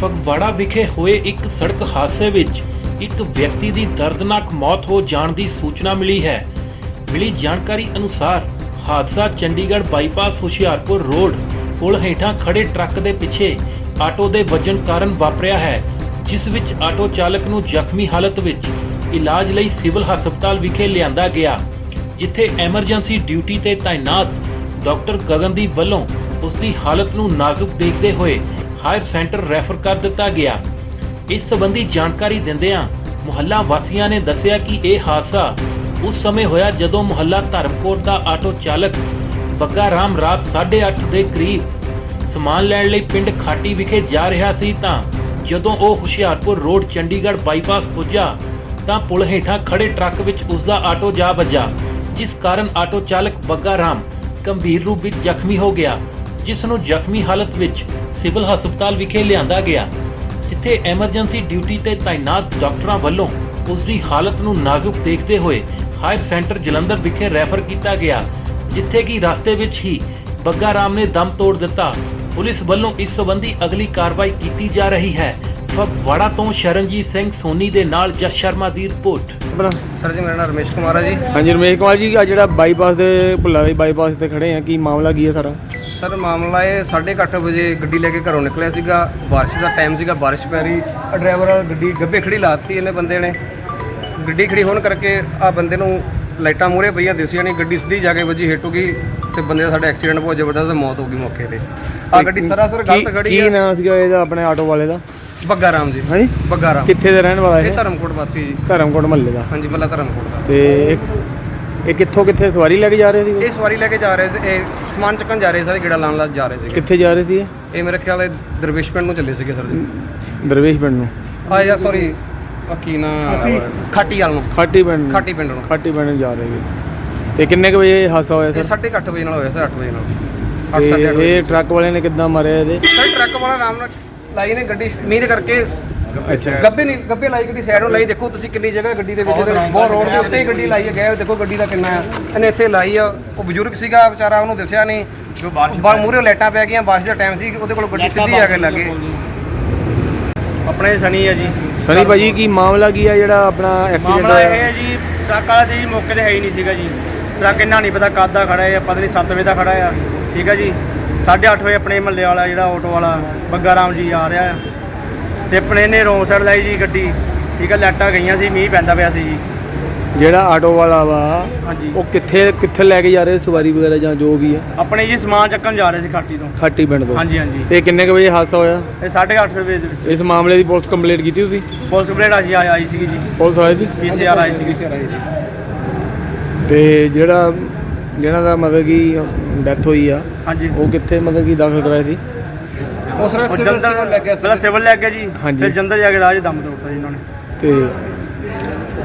ਫਗਵਾੜਾ ਵਿਖੇ ਹੋਏ ਇੱਕ ਸੜਕ ਹਾਦਸੇ ਵਿੱਚ ਇੱਕ ਵਿਅਕਤੀ ਦੀ ਦਰਦਨਾਕ ਮੌਤ ਹੋ ਜਾਣ ਦੀ ਸੂਚਨਾ ਮਿਲੀ ਹੈ। ਮਿਲੀ ਜਾਣਕਾਰੀ ਅਨੁਸਾਰ ਹਾਦਸਾ ਚੰਡੀਗੜ੍ਹ ਬਾਈਪਾਸ ਹੁਸ਼ਿਆਰਪੁਰ ਰੋਡ ਪੁਲ ਹੇਠਾਂ ਖੜੇ ਟਰੱਕ ਦੇ ਪਿੱਛੇ ਆਟੋ ਦੇ ਵੱਜਣ ਕਾਰਨ ਵਾਪਰਿਆ ਹੈ, ਜਿਸ ਵਿੱਚ ਆਟੋ ਚਾਲਕ ਨੂੰ ਜ਼ਖਮੀ ਹਾਲਤ ਵਿੱਚ ਇਲਾਜ ਲਈ ਸਿਵਲ ਹਸਪਤਾਲ ਵਿਖੇ ਲਿਆਂਦਾ ਗਿਆ, ਜਿੱਥੇ ਐਮਰਜੈਂਸੀ ਡਿਊਟੀ ਤੇ ਤਾਇਨਾਤ ਡਾਕਟਰ ਗਗਨਦੀਪ ਵੱਲੋਂ ਉਸ ਦੀ ਹਾਲਤ ਨੂੰ ਨਾਜ਼ੁਕ ਦੇਖਦੇ ਹੋਏ ਹਾਇਰ ਸੈਂਟਰ ਰੈਫਰ ਕਰ ਦਿੱਤਾ ਗਿਆ। ਇਸ ਸੰਬੰਧੀ ਜਾਣਕਾਰੀ ਦਿੰਦਿਆਂ ਮੁਹੱਲਾ ਵਾਸੀਆਂ ਨੇ ਦੱਸਿਆ ਕਿ ਇਹ ਹਾਦਸਾ ਉਸ ਸਮੇਂ ਹੋਇਆ ਜਦੋਂ ਮੁਹੱਲਾ ਧਰਮਕੋਟ ਦਾ ਆਟੋ ਚਾਲਕ ਬੱਗਾ ਰਾਮ ਰਾਤ 8:30 ਦੇ ਕਰੀਬ ਸਮਾਨ ਲੈਣ ਲਈ ਪਿੰਡ ਖਾਟੀ ਵਿਖੇ ਜਾ ਰਿਹਾ ਸੀ ਤਾਂ ਜਦੋਂ ਉਹ ਹੁਸ਼ਿਆਰਪੁਰ ਰੋਡ, ਚੰਡੀਗੜ੍ਹ ਬਾਈਪਾਸ ਪੁੱਜਾ ਤਾਂ ਪੁਲ ਹੇਠਾਂ ਖੜੇ ਟਰੱਕ ਵਿੱਚ ਉਸ ਦਾ ਆਟੋ ਜਾ ਵੱਜਾ, ਜਿਸ ਕਾਰਨ ਆਟੋ ਚਾਲਕ ਬੱਗਾ ਰਾਮ ਗੰਭੀਰ ਰੂਪ ਵਿੱਚ ਜ਼ਖਮੀ ਹੋ ਗਿਆ। ਜਿਸ ਨੂੰ ਜ਼ਖਮੀ ਹਾਲਤ ਵਿੱਚ ਸਿਵਲ ਹਸਪਤਾਲ ਵਿਖੇ ਲਿਆਂਦਾ ਗਿਆ ਜਿੱਥੇ ਐਮਰਜੈਂਸੀ ਡਿਊਟੀ ਤੇ ਤਾਇਨਾਤ ਡਾਕਟਰਾਂ ਵੱਲੋਂ ਉਸ ਦੀ ਹਾਲਤ ਨੂੰ ਨਾਜ਼ੁਕ ਦੇਖਦੇ ਹੋਏ ਹਾਇਰ ਸੈਂਟਰ ਜਲੰਧਰ ਵਿਖੇ ਰੈਫਰ ਕੀਤਾ ਗਿਆ ਜਿੱਥੇ ਕਿ ਰਸਤੇ ਵਿੱਚ ਹੀ ਬੱਗਾ ਰਾਮ ਨੇ ਦਮ ਤੋੜ ਦਿੱਤਾ। ਪੁਲਿਸ ਵੱਲੋਂ ਇਸ ਸੰਬੰਧੀ ਅਗਲੀ ਕਾਰਵਾਈ ਕੀਤੀ ਜਾ ਰਹੀ ਹੈ। ਫਗਵਾੜਾ ਤੋਂ ਸ਼ਰਨਜੀਤ ਸਿੰਘ ਸੋਨੀ ਦੇ ਨਾਲ ਜਸ ਸ਼ਰਮਾ ਦੀ ਰਿਪੋਰਟ। ਸਰ ਜੀ ਮੇਰਾ ਨਾਮ ਰਮੇਸ਼ ਕੁਮਾਰ ਹੈ ਜੀ। ਹਾਂਜੀ ਰਮੇਸ਼ ਕੁਮਾਰ ਜੀ ਆ ਜਿਹੜਾ ਬਾਈਪਾਸ ਦੇ ਭੁੱਲਾਵਾਈ ਬਾਈਪਾਸ ਤੇ ਖੜੇ ਆ ਕੀ ਮਾਮਲਾ ਕੀ ਹੈ ਸਾਰਾ? ਸਰ ਮਾਮਲਾ ਇਹ 8:30 ਵਜੇ ਗੱਡੀ ਲੈ ਕੇ ਘਰੋਂ ਨਿਕਲਿਆ ਸੀਗਾ। ਬਾਰਿਸ਼ ਦਾ ਟਾਈਮ ਸੀਗਾ ਬਾਰਿਸ਼ ਪੈ ਰਹੀ। ਆ ਡਰਾਈਵਰ ਗੱਡੀ ਗੱਬੇ ਖੜੀ ਲਾਤੀ ਇਹਨੇ ਬੰਦੇ ਨੇ। ਗੱਡੀ ਖੜੀ ਹੋਣ ਕਰਕੇ ਆ ਬੰਦੇ ਨੂੰ ਲਾਈਟਾਂ ਮੂਹਰੇ ਪਈਆਂ ਦਿਸੀਆਂ ਨਹੀਂ ਗੱਡੀ ਸਿੱਧੀ ਜਾ ਕੇ ਵੱਜੀ ਹਿੱਟ ਹੋ ਗਈ ਤੇ ਬੰਦੇ ਦਾ ਸਾਡਾ ਐਕਸੀਡੈਂਟ ਬਹੁਤ ਜ਼ਬਰਦਸਤ ਮੌਤ ਹੋ ਗਈ ਮੌਕੇ ਤੇ। ਆ ਗੱਡੀ ਸਰਾਸਰ ਗਲਤ ਖੜੀ ਕੀ ਹੈ। ਨਾਮ ਸੀਗਾ ਇਹਦਾ ਆਪਣੇ ਆਟੋ ਵਾਲੇ ਦਾ? ਬੱਗਾ ਰਾਮ ਜੀ। ਹਾਂਜੀ। ਬੱਗਾ ਰਾਮ ਕਿੱਥੇ ਦਾ ਰਹਿਣ ਵਾਲਾ ਇਹ ਇਹ? ਧਰਮਕੋਟ ਵਾਸੀ ਜੀ। ਧਰਮਕੋਟ ਮਹੱਲੇ ਦਾ। ਹਾਂਜੀ ਮੱਲਾ ਧਰਮਕੋਟ ਦਾ। ਤੇ ਇਹ- ਇਹ ਕਿੱਥੋਂ ਕਿੱਥੇ ਸਵਾਰੀ ਲੈ ਕੇ ਜਾ ਰਹੇ ਸੀ ਇਹ ਸਵਾਰੀ ਲੈ ਕੇ ਜਾ ਰਹੇ ਸੀ ਇਹ ਸਮਾਨ ਚੱਕਣ ਜਾ ਰਹੇ ਸਾਰੇ ਗੇੜਾ ਲਾਉਣ ਲਾ ਜਾ ਰਹੇ ਸੀਗੇ। ਕਿੱਥੇ ਜਾ ਰਹੇ ਸੀ ਇਹ? ਇਹ ਮੇਰੇ ਖਿਆਲ ਹੈ ਦਰਵੇਸ਼ ਪਿੰਡ ਨੂੰ ਚੱਲੇ ਸੀਗੇ ਸਰ ਜੀ। ਦਰਵੇਸ਼ ਪਿੰਡ ਨੂੰ? ਆ ਯਾ ਸੌਰੀ ਕੀ ਨਾ ਖਾਟੀ। ਵਾਲ ਨੂੰ। ਖਾਟੀ ਪਿੰਡ ਨੂੰ? ਖਾਟੀ ਪਿੰਡ ਨੂੰ। ਖਾਟੀ ਪਿੰਡ ਨੂੰ ਜਾ ਰਹੇ ਸੀ ਤੇ ਕਿੰਨੇ ਕੁ ਵਜੇ ਇਹ ਹਾਦਸਾ ਹੋਇਆ ਇਹ ਸਰ 8:30 ਵਜੇ ਨਾਲ ਹੋਇਆ ਸਰ 8 ਵਜੇ ਨਾਲ। 8 ਤੇ 8:30 ਵਜੇ। ਇਹ ਟਰੱਕ ਵਾਲੇ ਨੇ ਕਿੱਦਾਂ ਮਾਰਿਆ ਇਹਦੇ? ਸਰ ਟਰੱਕ ਵਾਲਾ ਆਰਾਮ ਨਾਲ ਲਾਈ ਨੇ ਗੱਡੀ। ਮੀਂਹ ਦੇ ਕਰਕੇ ਅੱਛਾ। ਗੱਬੇ ਨਹੀਂ ਗੱਬੇ ਲਾਈ ਗੱਡੀ ਸਾਈਡ ਨੂੰ ਲਾਈ। ਦੇਖੋ ਤੁਸੀਂ ਕਿੰਨੀ ਜਗ੍ਹਾ ਗੱਡੀ ਦੇ ਵਿੱਚ ਇਹਦੇ ਬਹੁਤ ਰੋਡ ਦੇ ਉੱਤੇ ਹੀ ਗੱਡੀ ਲਾਈ ਹੈ। ਗਿਆ ਦੇਖੋ ਗੱਡੀ ਦਾ ਕਿੰਨਾ ਆ। ਇਹਨੇ ਇੱਥੇ ਲਾਈ ਆ। ਉਹ ਬਜ਼ੁਰਗ ਸੀਗਾ ਵਿਚਾਰਾ ਉਹਨੂੰ ਦਿਸਿਆ ਨਹੀਂ। ਜੋ ਬਾਰਿਸ਼ ਮੂਹਰੇ ਲਾਈਟਾਂ ਪੈ ਗਈਆਂ ਬਾਰਿਸ਼ ਦਾ ਟਾਈਮ ਸੀ। ਉਹਦੇ ਕੋਲ ਗੱਡੀ ਸਿੱਧੀ ਆ ਕੇ ਲੱਗੇ ਆਪਣੇ ਸਨੀ ਹੈ ਜੀ। ਸਨੀ ਭਾਜੀ ਕੀ ਮਾਮਲਾ ਕੀ ਹੈ ਜਿਹੜਾ ਆਪਣਾ ਐਕਸੀਡੈਂਟ ਮਾਮਲਾ ਇਹ ਹੈ ਜੀ ਟਰੱਕ ਵਾਲਾ ਤੇ ਜੀ ਮੌਕੇ ਤੇ ਹੈ ਹੀ ਨਹੀਂ ਸੀਗਾ ਜੀ। ਟਰੱਕ ਇੰਨਾ ਨਹੀਂ ਪਤਾ ਕਦ ਦਾ ਖੜਾ ਹੈ ਪਤਾ ਨਹੀਂ 7 ਵਜੇ ਦਾ ਖੜਾ ਆ ਠੀਕ ਹੈ ਜੀ। 8:30 ਵਜੇ ਆਪਣੇ ਮਹੱਲੇ ਵਾਲਾ ਜਿਹੜਾ ਆਟੋ ਵਾਲਾ ਬੱਗਾ ਰਾਮ ਜੀ ਆ ਰਿਹਾ ਆ। ਤੇ ਆਪਣੇ ਨੇ ਰੋਂਗ ਸਾਈਡ ਲਾਈ ਜੀ ਗੱਡੀ। ਠੀਕ ਹੈ ਲਾਈਟਾਂ ਗਈਆਂ ਸੀ ਮੀਂਹ ਪੈਂਦਾ ਪਿਆ ਸੀ ਜੀ। ਜਿਹੜਾ ਆਟੋ ਵਾਲਾ ਵਾ ਹਾਂਜੀ। ਉਹ ਕਿੱਥੇ ਕਿੱਥੇ ਲੈ ਕੇ ਜਾ ਰਹੇ ਸਵਾਰੀ ਵਗੈਰਾ ਜਾਂ ਜੋ ਵੀ ਹੈ ਆਪਣੇ ਜੀ ਸਮਾਨ ਚੱਕਣ ਜਾ ਰਹੇ ਸੀ ਖਾਟੀ ਤੋਂ। ਖਾਟੀ ਪਿੰਡ ਤੋਂ? ਹਾਂਜੀ ਹਾਂਜੀ। ਤੇ ਕਿੰਨੇ ਕੁ ਵਜੇ ਹਾਦਸਾ ਹੋਇਆ? ਇਹ 8:30 ਵਜੇ ਦੇ ਵਿੱਚ। ਇਸ ਮਾਮਲੇ ਦੀ ਪੁਲਿਸ ਕੰਪਲੇਂਟ ਕੀਤੀ ਤੁਸੀਂ? ਪੁਲਿਸ ਬਲੇਡ ਆਈ ਆਈ ਸੀਗੀ ਜੀ। ਪੁਲਿਸ ਵਾਲੇ ਦੀ? ਪੀਸੀਆਰ ਆਈ ਸੀਗੀ। ਤੇ ਜਿਹੜਾ ਜਿਹਨਾਂ ਦਾ ਮਤਲਬ ਕਿ ਡੈਥ ਹੋਈ ਆ ਹਾਂਜੀ। ਉਹ ਕਿੱਥੇ ਮਤਲਬ ਕਿ ਦਾਖਲ ਕਰਾਇਆ ਸੀ? ਉਸ ਸਿਵਲ ਸੀ ਪਹਿਲਾਂ ਸਿਵਲ ਲੈ ਕੇ ਜੀ ਹਾਂਜੀ। ਫਿਰ ਜੰਦਰ ਜਾ ਕੇ ਰਾਜ ਦਮ ਤੋੜਤਾ ਜੀ ਇਹਨਾਂ ਨੇ ਤੇ